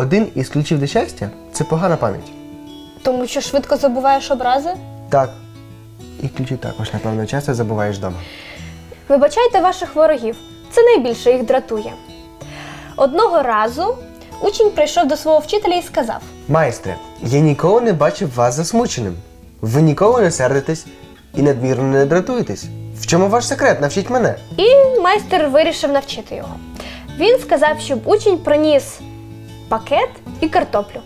один із ключів до щастя це погана пам'ять. Тому що швидко забуваєш образи? Так. І ключі також, напевно, часто забуваєш вдома. Вибачайте ваших ворогів. Це найбільше їх дратує. Одного разу учень прийшов до свого вчителя і сказав: Майстре, я ніколи не бачив вас засмученим. Ви ніколи не сердитесь і надмірно не дратуєтесь. В чому ваш секрет? Навчіть мене. І майстер вирішив навчити його. Він сказав, щоб учень приніс пакет і картоплю.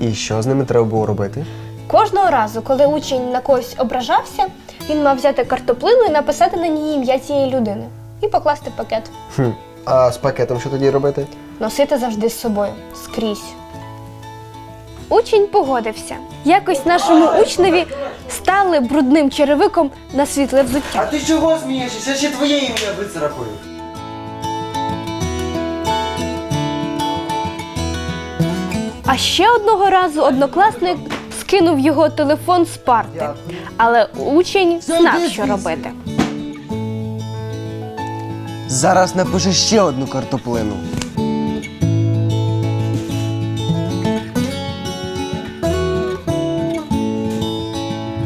І що з ними треба було робити? Кожного разу, коли учень на когось ображався, він мав взяти картоплину і написати на ній ім'я цієї людини і покласти в пакет. Хм. А з пакетом що тоді робити? Носити завжди з собою скрізь. Учень погодився. Якось нашому учневі стали брудним черевиком на світле взуття. А ти чого смієшся? Я ще твоє ім'я вицарапую. А ще одного разу однокласник скинув його телефон з парти. Але учень знав, що робити. Зараз напиши ще одну картоплину.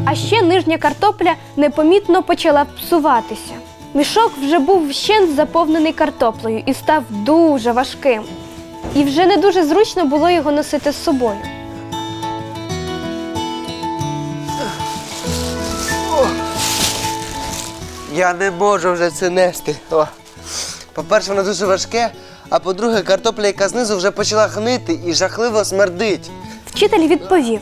А ще нижня картопля непомітно почала псуватися. Мішок вже був вщент заповнений картоплею і став дуже важким. І вже не дуже зручно було його носити з собою. Я не можу вже це нести. О. По-перше, воно дуже важке, а по-друге, картопля, яка знизу вже почала гнити і жахливо смердить. Вчитель відповів: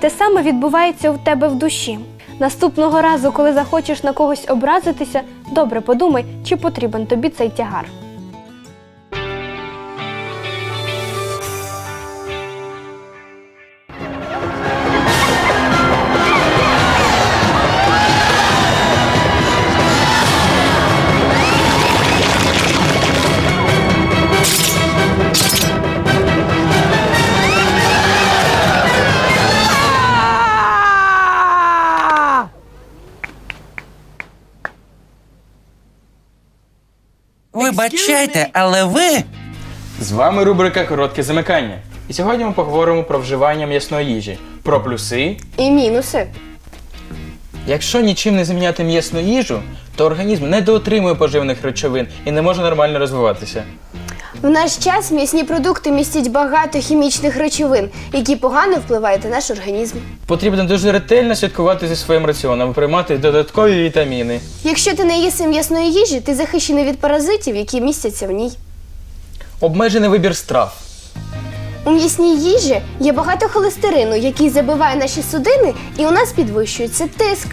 те саме відбувається у тебе в душі. Наступного разу, коли захочеш на когось образитися, добре подумай, чи потрібен тобі цей тягар. Вибачайте, але ви. З вами рубрика Коротке замикання. І сьогодні ми поговоримо про вживання м'ясної їжі, про плюси. І мінуси. Якщо нічим не заміняти м'ясну їжу, то організм недоотримує поживних речовин і не може нормально розвиватися. В наш час м'ясні продукти містять багато хімічних речовин, які погано впливають на наш організм. Потрібно дуже ретельно слідкувати зі своїм раціоном, приймати додаткові вітаміни. Якщо ти не їси м'ясної їжі, ти захищений від паразитів, які містяться в ній. Обмежений вибір страв. У м'ясній їжі є багато холестерину, який забиває наші судини, і у нас підвищується тиск.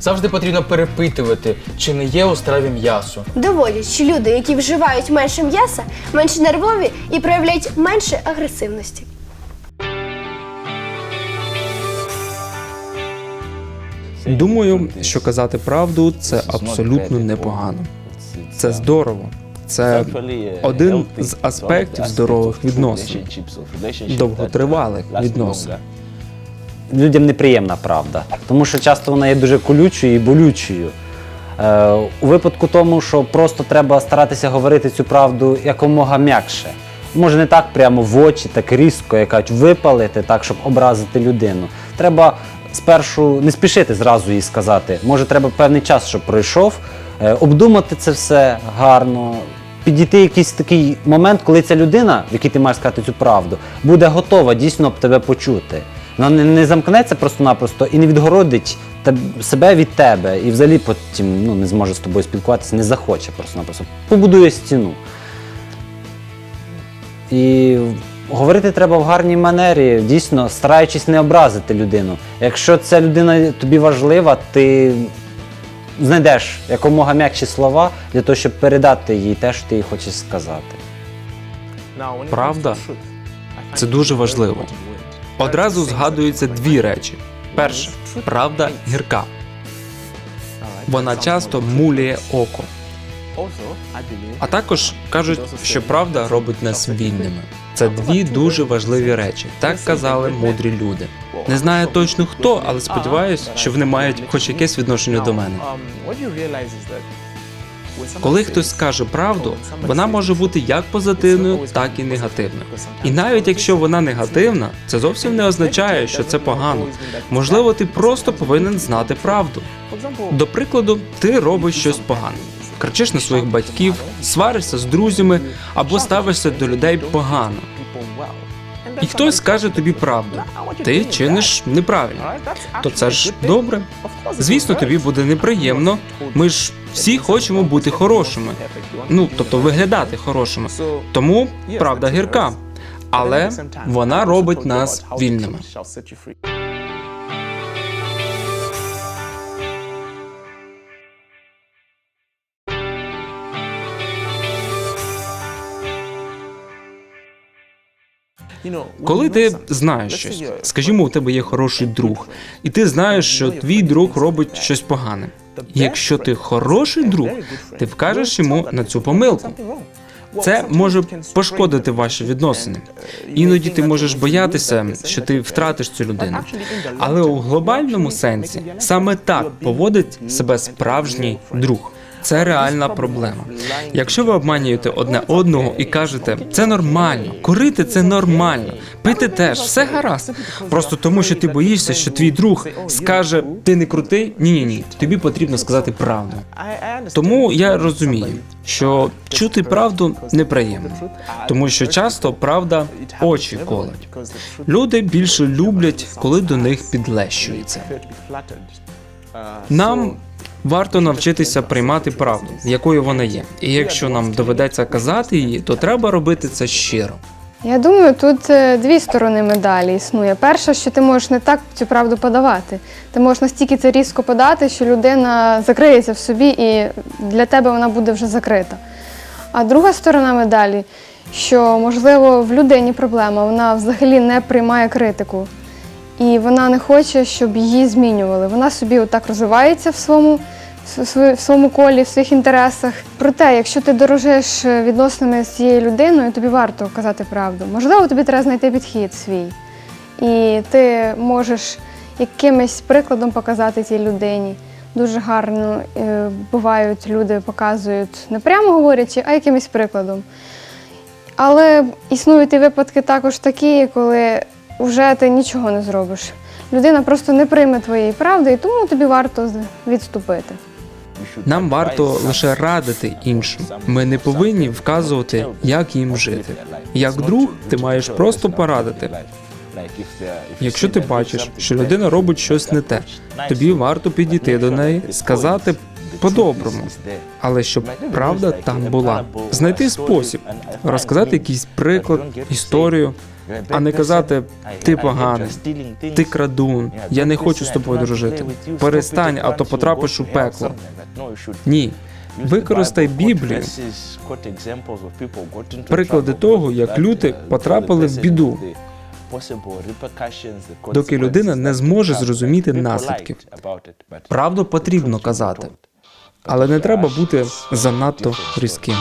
Завжди потрібно перепитувати, чи не є у страві м'ясо. Доводять, що люди, які вживають менше м'яса, менш нервові і проявляють менше агресивності. Думаю, що казати правду це абсолютно непогано. Це здорово. Це один з аспектів здорових відносин, довготривалих відносин. Людям неприємна правда, тому що часто вона є дуже колючою і болючою. Е, у випадку тому, що просто треба старатися говорити цю правду якомога м'якше. Може не так прямо в очі, так різко, як кажуть, випалити так, щоб образити людину. Треба спершу не спішити зразу їй сказати. Може, треба певний час, щоб пройшов, е, обдумати це все гарно, підійти якийсь такий момент, коли ця людина, в якій ти маєш сказати цю правду, буде готова дійсно б тебе почути. Вона не, не замкнеться просто-напросто і не відгородить теб- себе від тебе, і взагалі потім ну, не зможе з тобою спілкуватися, не захоче просто-напросто. Побудує стіну. І говорити треба в гарній манері, дійсно, стараючись не образити людину. Якщо ця людина тобі важлива, ти знайдеш якомога м'якші слова для того, щоб передати їй те, що ти їй хочеш сказати. Правда це дуже важливо. Одразу згадуються дві речі: перше правда гірка. Вона часто муляє око. А також кажуть, що правда робить нас вільними. Це дві дуже важливі речі. Так казали мудрі люди. Не знаю точно хто, але сподіваюся, що вони мають хоч якесь відношення до мене. Коли хтось скаже правду, вона може бути як позитивною, так і негативною. І навіть якщо вона негативна, це зовсім не означає, що це погано. Можливо, ти просто повинен знати правду. До прикладу, ти робиш щось погане. Кричиш на своїх батьків, сваришся з друзями або ставишся до людей погано. І хтось скаже тобі правду. Ти чиниш неправильно. То це ж добре. Звісно, тобі буде неприємно. Ми ж всі хочемо бути хорошими. Ну, тобто виглядати хорошими. Тому правда гірка. Але вона робить нас вільними. Коли ти знаєш щось, скажімо, у тебе є хороший друг, і ти знаєш, що твій друг робить щось погане. Якщо ти хороший друг, ти вкажеш йому на цю помилку. Це може пошкодити ваші відносини. Іноді ти можеш боятися, що ти втратиш цю людину. Але у глобальному сенсі саме так поводить себе справжній друг. Це реальна проблема. Якщо ви обманюєте одне одного і кажете, це нормально, курити це нормально, пити теж, все гаразд. Просто тому, що ти боїшся, що твій друг скаже, ти не крутий. Ні, ні, ні. Тобі потрібно сказати правду. Тому я розумію, що чути правду неприємно, тому що часто правда очі колить. Люди більше люблять, коли до них підлещується. Нам варто навчитися приймати правду, якою вона є. І якщо нам доведеться казати її, то треба робити це щиро. Я думаю, тут е, дві сторони медалі існує. Перша, що ти можеш не так цю правду подавати. Ти можеш настільки це різко подати, що людина закриється в собі, і для тебе вона буде вже закрита. А друга сторона медалі, що можливо в людині проблема, вона взагалі не приймає критику. І вона не хоче, щоб її змінювали. Вона собі отак розвивається в своєму, в своєму колі, в своїх інтересах. Проте, якщо ти дорожиш е, відносинами з цією людиною, тобі варто казати правду. Можливо, тобі треба знайти підхід свій. І ти можеш якимось прикладом показати цій людині. Дуже гарно е, бувають люди показують не прямо говорячи, а якимось прикладом. Але існують і випадки також такі, коли вже ти нічого не зробиш. Людина просто не прийме твоєї правди, і тому тобі варто відступити. Нам варто лише радити іншим. Ми не повинні вказувати, як їм жити. Як друг, ти маєш просто порадити. Якщо ти бачиш, що людина робить щось не те, тобі варто підійти до неї, сказати по-доброму, але щоб правда там була. Знайти спосіб, розказати якийсь приклад, історію, а не казати ти поганий, ти крадун, я не хочу з тобою дружити. Перестань, а то потрапиш у пекло. Ні. Використай Біблію, приклади того, як люди потрапили в біду, доки людина не зможе зрозуміти наслідків. Правду потрібно казати, але не треба бути занадто різким.